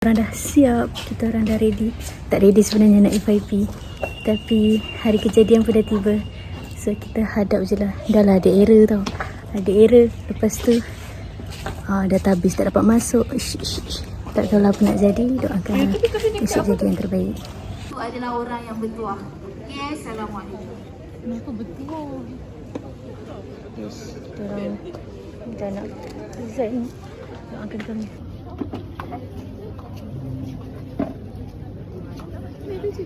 orang dah siap, kita orang dah ready. Tak ready sebenarnya nak FYP. Tapi hari kejadian pun dah tiba. So kita hadap je lah. Dah lah ada error tau. Ada error. Lepas tu ah, dah tak habis tak dapat masuk. Ish. Tak tahu lah apa nak jadi. Doakan esok jadi yang terbaik. Itu adalah orang yang bertuah. Okay, Assalamualaikum. Yes, kita orang dah nak resign. Doakan kami. Okay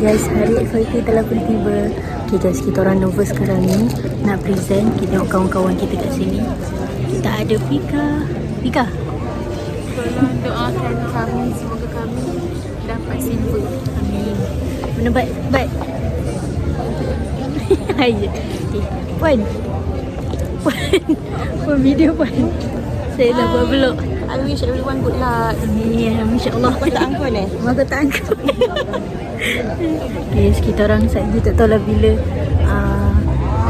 guys, hari FYP telah pun tiba. Okay guys, kita orang nervous sekarang ni Nak present, kita tengok kawan-kawan kita kat sini. Kita ada Fika. Fika? Tolong doakan kami, semoga kami dapat silver. Amin. Mana bat? Bat? Hai je. Okay, Puan. Puan. Puan video Puan. Saya dah buat vlog. I wish everyone good luck. Amin, insyaAllah. Kau tak angkut eh? Mak tak angkat Yes, kita orang saja tak tahu lah bila uh,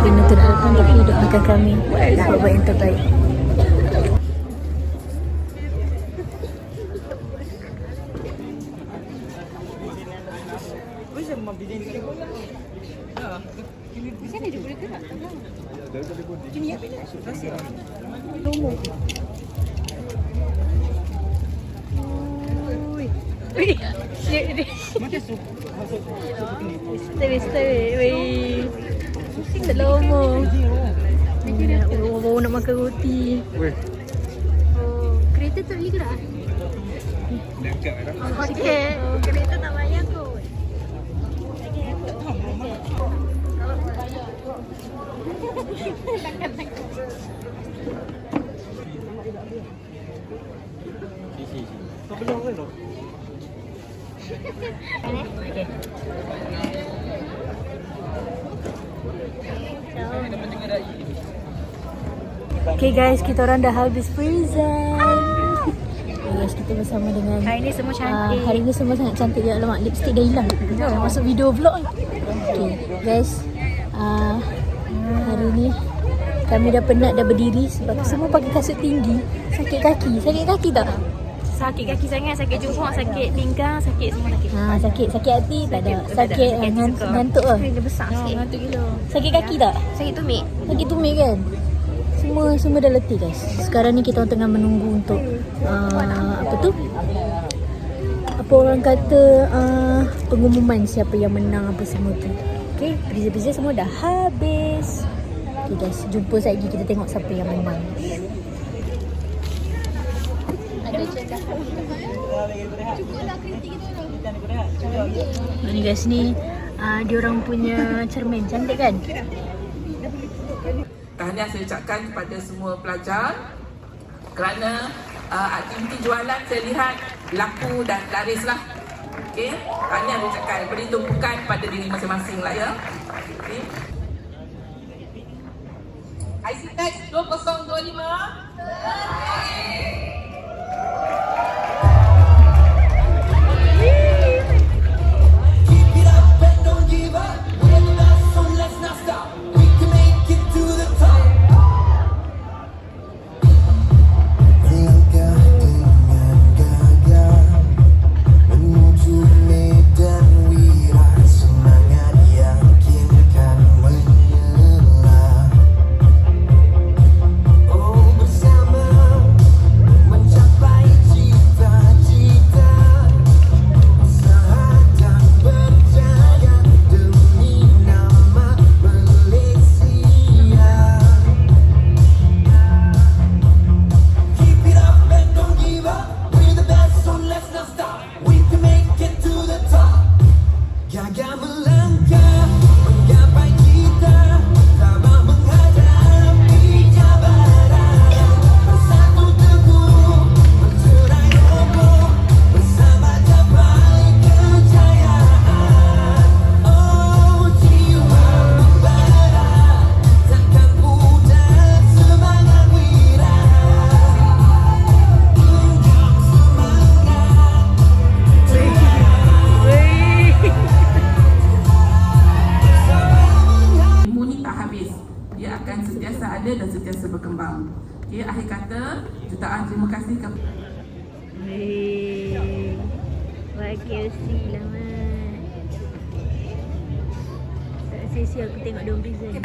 Kena datang Tapi doakan kami. Dapat buat yang terbaik Wih, dia dia. Stay, stay, wih. Tak lama. Oh, baru nak makan roti. Oh, kereta tak boleh gerak? Okey. Kereta tak bayar Okay guys, kita orang dah habis present. Okay guys, kita bersama dengan Hari ni semua Ah, cantik. hari ni semua sangat cantik ya. Alamak, lipstick dah hilang. Dah masuk video vlog ni. Okay, guys. Uh, hari ni kami dah penat dah berdiri sebab semua pakai kasut tinggi. Sakit kaki. Sakit kaki tak? Sakit kaki sangat, sakit jungkok, sakit pinggang, sakit semua sakit. Ha, sakit sakit hati tak ada. Sakit, Sakit ngan, juga. ngantuk lah. Dia besar sikit. Ngantuk gila. Sakit kaki tak? Sakit tumit. Sakit tumit kan? Semua semua dah letih guys. Sekarang ni kita orang tengah menunggu untuk uh, apa tu? Apa orang kata uh, pengumuman siapa yang menang apa semua tu. Okay, beza-beza semua dah habis. Okay guys, jumpa sekejap lagi kita tengok siapa yang menang. Ni guys ni uh, dia orang punya cermin cantik kan? Tahniah saya ucapkan kepada semua pelajar kerana uh, aktiviti jualan saya lihat laku dan larislah. Okey, tahniah saya ucapkan beri tumpukan pada diri masing-masing lah ya. Okey. Estou passando animado. Sentiasa ada dan sentiasa berkembang. Okey, akhir kata, jutaan terima kasih kepada Hei, wakil si mat. Tak sia-sia aku tengok diorang present.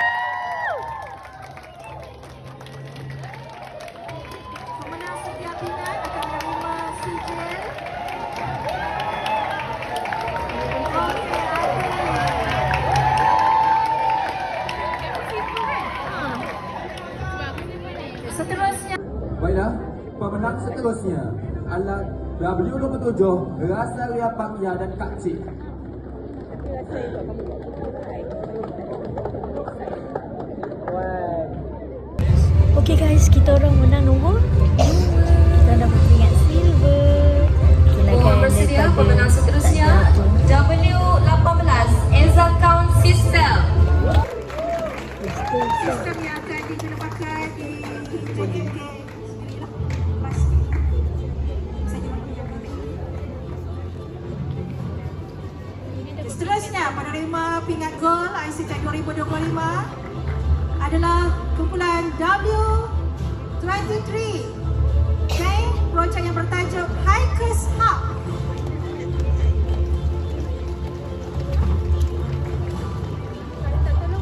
Seterusnya adalah W27 Rasa Ria Pakya dan Kak Cik. Okay guys, kita orang menang nombor. Kita dapat peringkat silver. Mohon bersedia pemenang seterusnya W18 Seterusnya penerima pingat gol ICT 2025 adalah kumpulan W23 Okay, projek yang bertajuk Hikers Hub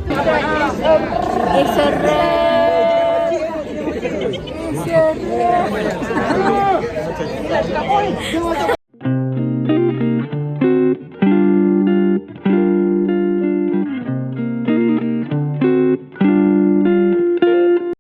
Eh, seram. Eh, seram.